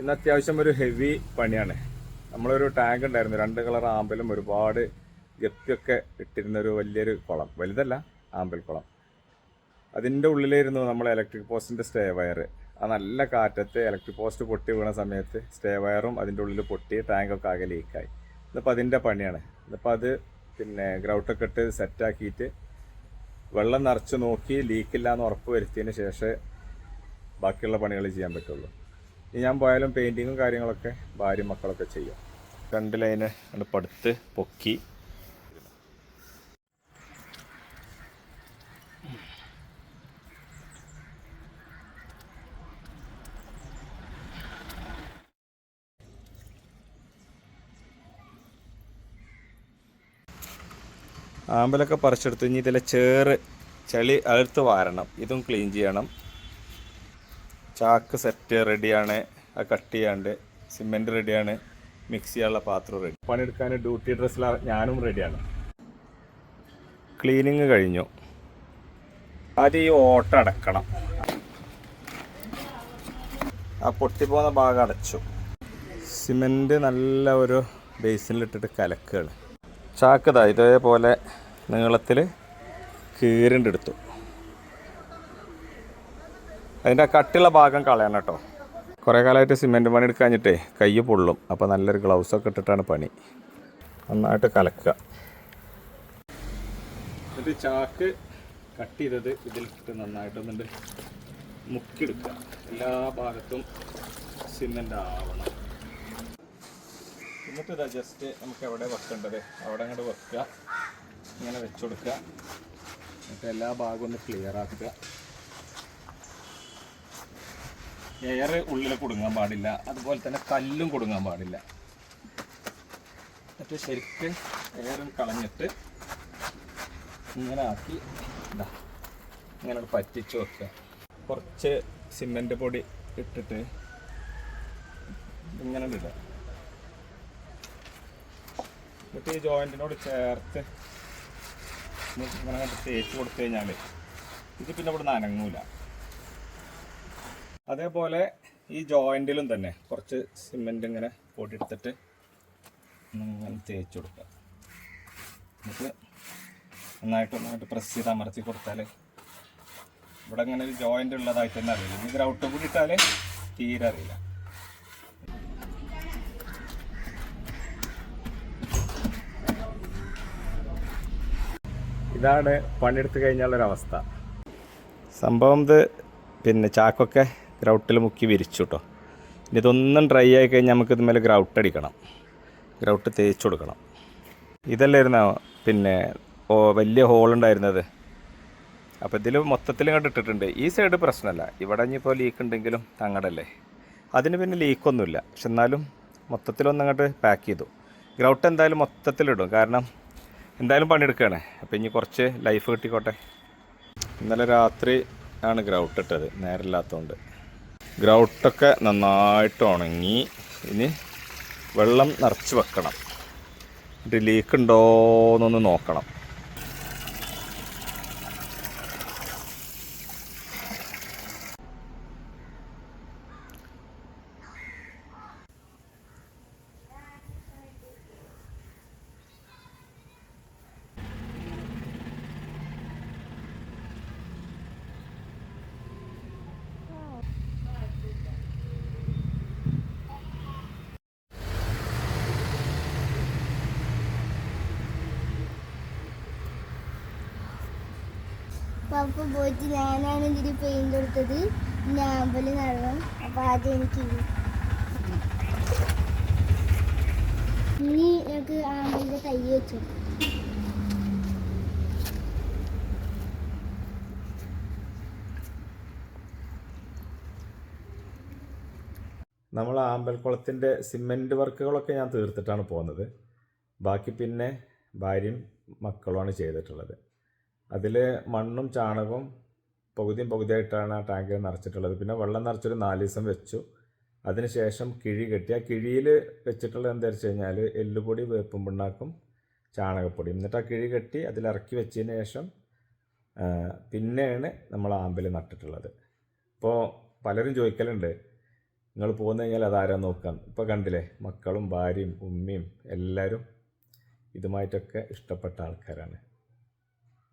ഇന്ന് അത്യാവശ്യം ഒരു ഹെവി പണിയാണ്. നമ്മളൊരു ടാങ്ക് ഉണ്ടായിരുന്നു. രണ്ട് കളർ ആമ്പലും ഒരുപാട് ഗപ്പിയൊക്കെ ഇട്ടിരുന്ന ഒരു വലിയൊരു കുളം. വലുതല്ല ആമ്പൽ കുളം. അതിന്റെ ഉള്ളിലായിരുന്നു നമ്മൾ ഇലക്ട്രിക് പോസ്റ്റിന്റെ സ്റ്റേ വയർ ആ നല്ല കാറ്റത്ത് ഇലക്ട്രിക് പോസ്റ്റ് പൊട്ടി വീണ സമയത്ത് സ്റ്റേ വയറും അതിന്റെ ഉള്ളിൽ പൊട്ടി ടാങ്കൊക്കെ ആകെ ലീക്കായി ഇന്നിപ്പോൾ അതിന്റെ പണിയാണ്. ഇന്നിപ്പോൾ അത് പിന്നെ ഗ്രൗട്ടൊക്കെ ഇട്ട് സെറ്റാക്കിയിട്ട് വെള്ളം നിറച്ച് നോക്കി ലീക്കില്ല എന്ന് ഉറപ്പ് വരുത്തിയതിന് ശേഷം ബാക്കിയുള്ള പണികൾ ചെയ്യാൻ പറ്റുള്ളൂ. ഞാൻ പോയാലും പെയിന്റിങ്ങും കാര്യങ്ങളൊക്കെ ഭാര്യ മക്കളൊക്കെ ചെയ്യും. രണ്ട് ലൈന് അത് പടുത്ത് പൊക്കി. ആമ്പലൊക്കെ പറിച്ചെടുത്ത്. ഇനി ഇതിലെ ചേറ് ചളി അഴുത്ത് വാരണം. ഇതും ക്ലീൻ ചെയ്യണം. ചാക്ക് സെറ്റ് റെഡിയാണ് അത് കട്ട് ചെയ്യാണ്ട് സിമെന്റ് റെഡിയാണ് മിക്സ് ചെയ്യാനുള്ള പാത്രം റെഡി പണിയെടുക്കാൻ ഡ്യൂട്ടി ഡ്രസ്സിൽ ഞാനും റെഡിയാണ് ക്ലീനിങ് കഴിഞ്ഞു. ആദ്യം ഈ ഓട്ട അടക്കണം. ആ പൊട്ടിപ്പോകുന്ന ഭാഗം അടച്ചു. സിമെന്റ് നല്ല ഒരു ബേസിനിലിട്ടിട്ട് കലക്കുകയാണ് ചാക്കതാ ഇതേപോലെ നീളത്തിൽ കീറിണ്ടെടുത്തു അതിന്റെ കട്ടിയുള്ള ഭാഗം കളയണം കേട്ടോ. കുറേ കാലമായിട്ട് സിമെന്റ് പണി എടുക്കാഞ്ഞിട്ടേ കൈ പൊള്ളും. അപ്പോൾ നല്ലൊരു ഗ്ലൗസൊക്കെ ഇട്ടിട്ടാണ് പണി. നന്നായിട്ട് കലക്കുക. എന്നിട്ട് ചാക്ക് കട്ട് ചെയ്തത് ഇതിൽ ഇട്ട് നന്നായിട്ടൊന്നുണ്ട് മുക്കിയെടുക്കുക. എല്ലാ ഭാഗത്തും സിമെന്റ് ആവണം. എന്നിട്ട് ഇതാ ജസ്റ്റ് നമുക്ക് എവിടെ വെക്കേണ്ടത്? അവിടെ അങ്ങോട്ട് വെക്കുക. ഇങ്ങനെ വെച്ചു കൊടുക്കുക. എന്നിട്ട് എല്ലാ ഭാഗവും ഒന്ന് ക്ലിയർ ആക്കുക. എയർ ഉള്ളിൽ കൊടുങ്ങാൻ പാടില്ല. അതുപോലെ തന്നെ കല്ലും കൊടുങ്ങാൻ പാടില്ല. എന്നിട്ട് ശരിക്ക് എയറും കളഞ്ഞിട്ട് ഇങ്ങനെ ആക്കി ഇങ്ങനെ പറ്റിച്ച് വെക്കുക. കുറച്ച് സിമെന്റ് പൊടി ഇട്ടിട്ട് ഇങ്ങനെ ഇടുക. എന്നിട്ട് ഈ ജോയിന്റിനോട് ചേർത്ത് ഇങ്ങനെ തേച്ച് കൊടുത്തു കഴിഞ്ഞാൽ ഇത് പിന്നെ ഇവിടെ നനങ്ങൂല അതേപോലെ ഈ ജോയിന്റിലും തന്നെ കുറച്ച് സിമെന്റ് ഇങ്ങനെ പൊടിയെടുത്തിട്ട് ഇങ്ങനെ തേച്ച് കൊടുക്കുക. എന്നിട്ട് നന്നായിട്ട് നന്നായിട്ട് പ്രസ് ചെയ്ത് അമർത്തി കൊടുത്താൽ ഇവിടെ ഇങ്ങനെ ഒരു ജോയിന്റ് ഉള്ളതായിട്ട് തന്നെ അറിയില്ല. ഇനി ഗ്രൗട്ട് കൂടി ഇട്ടാൽ തീരെ അറിയില്ല. ഇതാണ് പണിയെടുത്ത് കഴിഞ്ഞുള്ളൊരവസ്ഥ സംഭവം ഇത് പിന്നെ ചാക്കൊക്കെ ഗ്രൗട്ടിൽ മുക്കി വിരിച്ചു കേട്ടോ ഇനി ഇതൊന്നും ഡ്രൈ ആയി കഴിഞ്ഞാൽ നമുക്ക് ഇതുമേലെ ഗ്രൗട്ട് അടിക്കണം. ഗ്രൗട്ട് തേച്ച് കൊടുക്കണം. ഇതല്ലായിരുന്നോ? പിന്നെ ഓ വലിയ ഹോളുണ്ടായിരുന്നത് അപ്പോൾ ഇതിൽ മൊത്തത്തിൽ ഇങ്ങോട്ട് ഇട്ടിട്ടുണ്ട്. ഈ സൈഡ് പ്രശ്നമല്ല ഇവിടെ ഇനിയിപ്പോൾ ലീക്ക് ഉണ്ടെങ്കിലും അങ്ങടല്ലേ. അതിന് പിന്നെ ലീക്കൊന്നുമില്ല പക്ഷെ എന്നാലും മൊത്തത്തിലൊന്നും അങ്ങോട്ട് പാക്ക് ചെയ്തു. ഗ്രൗട്ട് എന്തായാലും മൊത്തത്തിലിടും കാരണം എന്തായാലും പണിയെടുക്കുകയാണ് അപ്പോൾ ഇനി കുറച്ച് ലൈഫ് കിട്ടിക്കോട്ടെ. ഇന്നലെ രാത്രി ആണ് ഗ്രൗട്ട് ഇട്ടത്. നേരമില്ലാത്തതുകൊണ്ട് ഗ്രൗട്ടൊക്കെ നന്നായിട്ട് ഉണങ്ങി. ഇനി വെള്ളം നിറച്ച് വെക്കണം. എന്നിട്ട് ലീക്ക് ഉണ്ടോയെന്നൊന്ന് നോക്കണം. പപ്പ പോയിട്ട് ഞാനാണ് ഇതിന് പെയിന്റ് കൊടുത്തത് ഞാമ്പൽ നടണം. അപ്പൊ ആദ്യം എനിക്ക്. ഇനി ഞങ്ങൾക്ക് ആമ്പലിന്റെ തൈ വെച്ചു. നമ്മൾ ആമ്പൽക്കുളത്തിന്റെ സിമെന്റ് വർക്കുകളൊക്കെ ഞാൻ തീർത്തിട്ടാണ് പോകുന്നത്. ബാക്കി പിന്നെ ഭാര്യയും മക്കളുമാണ് ചെയ്തിട്ടുള്ളത്. അതിൽ മണ്ണും ചാണകവും പകുതിയും പകുതിയായിട്ടാണ് ആ ടാങ്കിൽ നിറച്ചിട്ടുള്ളത്. പിന്നെ വെള്ളം നിറച്ചൊരു നാല് ദിവസം വെച്ചു അതിനുശേഷം കിഴി കെട്ടി. ആ കിഴിയിൽ വെച്ചിട്ടുള്ളത് എന്താ വെച്ച് കഴിഞ്ഞാൽ എല്ലുപൊടി വേപ്പും പിണ്ണാക്കും ചാണകപ്പൊടി എന്നിട്ട് ആ കിഴി കെട്ടി അതിലിറക്കി വെച്ചതിന് ശേഷം പിന്നെയാണ് നമ്മൾ ആമ്പൽ നട്ടിട്ടുള്ളത്. ഇപ്പോൾ പലരും ചോദിക്കലുണ്ട് നിങ്ങൾ പോന്നു കഴിഞ്ഞാൽ അതാരാ നോക്കാം ഇപ്പോൾ കണ്ടില്ലേ മക്കളും ഭാര്യയും ഉമ്മയും എല്ലാവരും ഇതുമായിട്ടൊക്കെ ഇഷ്ടപ്പെട്ട ആൾക്കാരാണ്.